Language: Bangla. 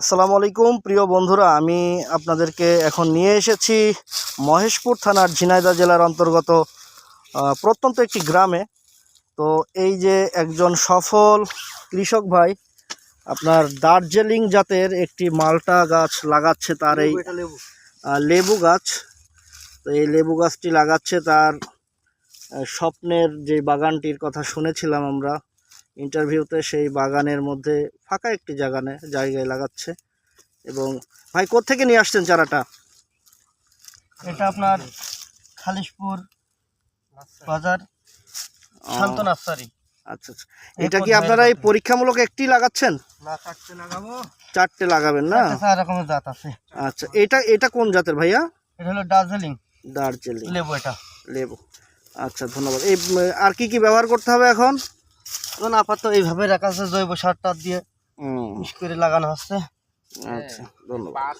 আসসালামু আলাইকুম প্রিয় বন্ধুরা। আমি আপনাদেরকে এখন নিয়ে এসেছি মহেশপুর থানার ঝিনাইদা জেলার অন্তর্গত প্রত্যন্ত একটি গ্রামে। তো এই যে একজন সফল কৃষক ভাই আপনার দার্জিলিং জাতের একটি মালটা গাছ লাগাচ্ছে তার এই লেবু। গাছ। তো এই লেবু গাছটি লাগাচ্ছে তার স্বপ্নের যে বাগানটির কথা শুনেছিলাম আমরা। ইন্টারভিউতে সেই বাগানের মধ্যে ফাঁকা একটি জাগানে জায়গায় লাগাচ্ছে। এবং ভাই থেকে নিয়ে আসছেন চারাটা? এটা আপনার খালিশপুর বাজার শান্ত নার্সারি। আচ্ছা আচ্ছা। এটা কি আপনারা এই পরীক্ষামূলক একটি লাগাচ্ছেন? না কাটতে লাগাবো। চারটে লাগাবেন না? রকমের জাত আছে। আচ্ছা এটা এটা কোন জাতের ভাইয়া? এটা হলো দার্জিলিং। দার্জিলিং। লেবু এটা। লেবু। আচ্ছা ধন্যবাদ। এই আর কি কি ব্যবহার করতে হবে এখন? এখন আপাতত এইভাবে রাখা আছে জৈব সার টার দিয়ে মিশ করে লাগানো হচ্ছে। আচ্ছা ধন্যবাদ।